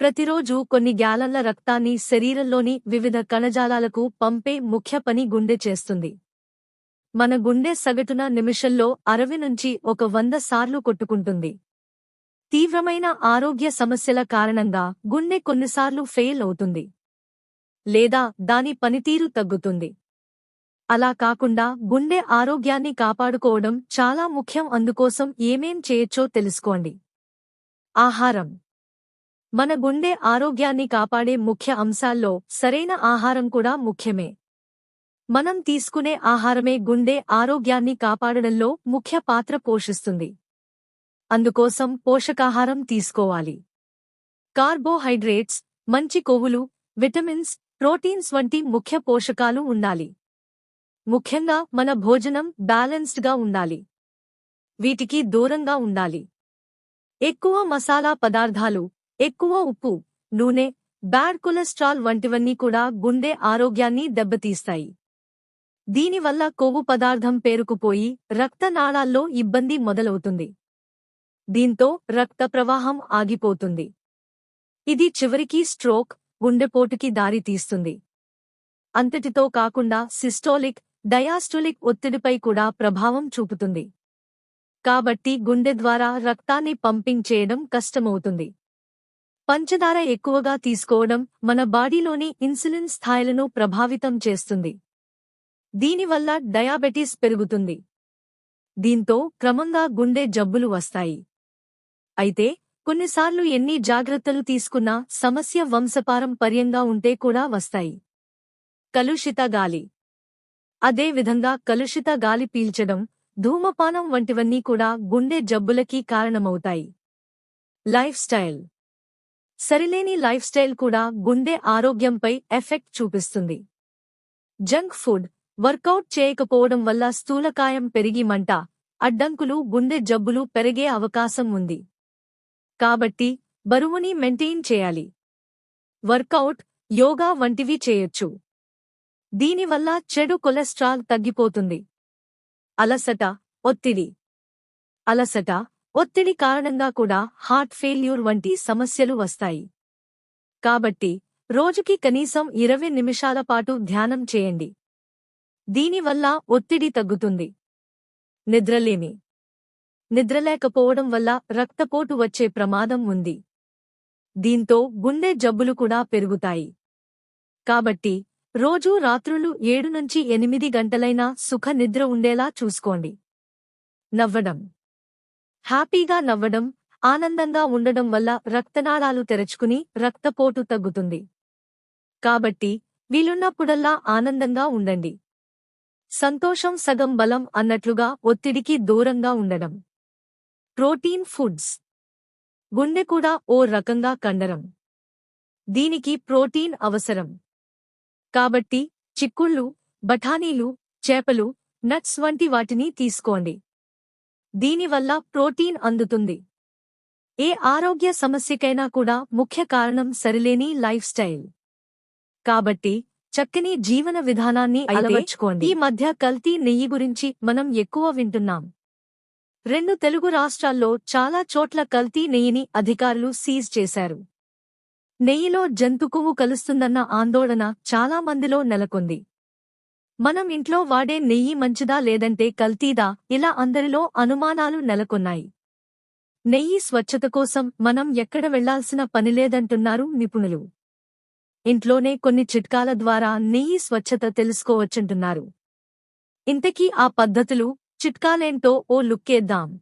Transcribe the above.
ప్రతిరోజు కొన్ని గ్యాలన్ల రక్తాన్ని శరీరంలోని వివిధ కణజాలాలకు పంపే ముఖ్య పని గుండె చేస్తుంది. మన గుండె సగటున నిమిషంలో అరవై నుంచి ఒక వంద సార్లు కొట్టుకుంటుంది. తీవ్రమైన ఆరోగ్య సమస్యల కారణంగా గుండె కొన్నిసార్లు ఫెయిల్ అవుతుంది. లేదా దాని పనితీరు తగ్గుతుంది. అలా కాకుండా గుండె ఆరోగ్యాన్ని కాపాడుకోవడం చాలా ముఖ్యం అందుకోసం ఏమేం చేయొచ్చో తెలుసుకోండి. ఆహారం. మన గుండె ఆరోగ్యాన్ని కాపాడే ముఖ్య అంశాల్లో సరైన ఆహారం కూడా ముఖ్యమే. మనం తీసుకునే ఆహారమే గుండె ఆరోగ్యాన్ని కాపాడడంలో ముఖ్య పాత్ర పోషిస్తుంది. అందుకోసం పోషకాహారం తీసుకోవాలి. కార్బోహైడ్రేట్స్ మంచి కొవ్వులు విటమిన్స్ ప్రోటీన్స్ వంటి ముఖ్య పోషకాలు ఉండాలి. ముఖ్యంగా మన భోజనం బ్యాలెన్స్డ్గా ఉండాలి. వీటికి దూరంగా ఉండాలి. ఎక్కువ మసాలా పదార్థాలు ఎక్కువ ఉప్పు నూనె బ్యాడ్ కొలెస్ట్రాల్ వంటివన్నీ కూడా గుండె ఆరోగ్యాన్ని దెబ్బతీస్తాయి. దీనివల్ల కొవ్వు పదార్థం పేరుకుపోయి రక్తనాళాల్లో ఇబ్బంది మొదలవుతుంది. దీంతో రక్త ప్రవాహం ఆగిపోతుంది. ఇది చివరికి స్ట్రోక్ గుండెపోటుకి దారితీస్తుంది. అంతటితో కాకుండా సిస్టోలిక్ డయాస్టోలిక్ ఒత్తిడిపై కూడా ప్రభావం చూపుతుంది. కాబట్టి గుండె ద్వారా రక్తాన్ని పంపింగ్ చేయడం కష్టమవుతుంది. పంచదార ఎక్కువగా తీసుకోవడం మన బాడీలోని ఇన్సులిన్ స్థాయిలను ప్రభావితం చేస్తుంది. దీనివల్ల డయాబెటీస్ పెరుగుతుంది. దీంతో క్రమంగా గుండె జబ్బులు వస్తాయి. అయితే కొన్నిసార్లు ఎన్ని జాగ్రత్తలు తీసుకున్నా సమస్య వంశపారంపర్యంగా ఉంటే కూడా వస్తాయి. కలుషిత గాలి. అదే విధంగా కలుషిత గాలి పీల్చడం ధూమపానం వంటివన్నీ కూడా గుండె జబ్బులకి కారణమవుతాయి. Lifestyle. సరిలేని లైఫ్ స్టైల్ కూడా గుండె ఆరోగ్యంపై ఎఫెక్ట్ చూపిస్తుంది. జంక్ ఫుడ్ వర్కౌట్ చేయకపోవడం వల్ల స్థూలకాయం పెరిగి మంట అడ్డంకులు గుండె జబ్బులు పెరిగే అవకాశం ఉంది. కాబట్టి బరువుని మెయింటైన్ చేయాలి. వర్కౌట్ యోగా వంటివి చేయొచ్చు. దీనివల్ల చెడు కొలెస్ట్రాల్ తగ్గిపోతుంది. అలసట ఒత్తిడి. అలసట ఒత్తిడి కారణంగా కూడా హార్ట్ ఫెయిల్యూర్ వంటి సమస్యలు వస్తాయి. కాబట్టి రోజుకి కనీసం ఇరవై నిమిషాల పాటు ధ్యానం చేయండి. దీనివల్ల ఒత్తిడి తగ్గుతుంది. నిద్రలేమి. నిద్రలేకపోవడం వల్ల రక్తపోటు వచ్చే ప్రమాదం ఉంది. దీంతో గుండె జబ్బులు కూడా పెరుగుతాయి. కాబట్టి రోజూ రాత్రులు ఏడు నుంచి ఎనిమిది గంటలైనా సుఖ నిద్ర ఉండేలా చూసుకోండి. నవ్వడం. హ్యాపీగా నవ్వడం ఆనందంగా ఉండడం వల్ల రక్తనాళాలు తెరచుకుని రక్తపోటు తగ్గుతుంది. కాబట్టి వీలున్నప్పుడల్లా ఆనందంగా ఉండండి. సంతోషం సగం బలం అన్నట్లుగా ఒత్తిడికి దూరంగా ఉండడం. Protein foods. గుండె కూడా ఓ రకంగా కండరం. దీనికి ప్రోటీన్ అవసరం. కాబట్టి చిక్కుళ్ళు బఠానీలు చేపలు నట్స్ వంటి వాటిని తీసుకోండి. దీనివల్ల ప్రోటీన్ అందుతుంది. ఏ ఆరోగ్య సమస్యకైనా కూడా ముఖ్య కారణం సరిలేని లైఫ్ స్టైల్. కాబట్టి చక్కని జీవన విధానాన్ని అలవర్చుకోండి. ఈ మధ్య కల్తీ నెయ్యి గురించి మనం ఎక్కువ వింటున్నాం. రెండు తెలుగు రాష్ట్రాల్లో చాలా చోట్ల కల్తీ నెయ్యిని అధికారులు సీజ్ చేశారు. నెయ్యిలో జంతు కొవ్వు కలుస్తుందన్న ఆందోళన చాలా మందిలో నెలకొంది. మనం ఇంట్లో వాడే నెయ్యి మంచిదా లేదంటే కల్తీదా? ఇలా అందరిలో అనుమానాలు నెలకొన్నాయి. నెయ్యి స్వచ్ఛత కోసం మనం ఎక్కడ వెళ్ళాల్సిన పనిలేదంటున్నారు నిపుణులు. ఇంట్లోనే కొన్ని చిట్కాల ద్వారా నెయ్యి స్వచ్ఛత తెలుసుకోవచ్చంటున్నారు. ఇంతకీ ఆ పద్ధతులు చిట్కాలేంటో ఓ లుక్కేద్దాం.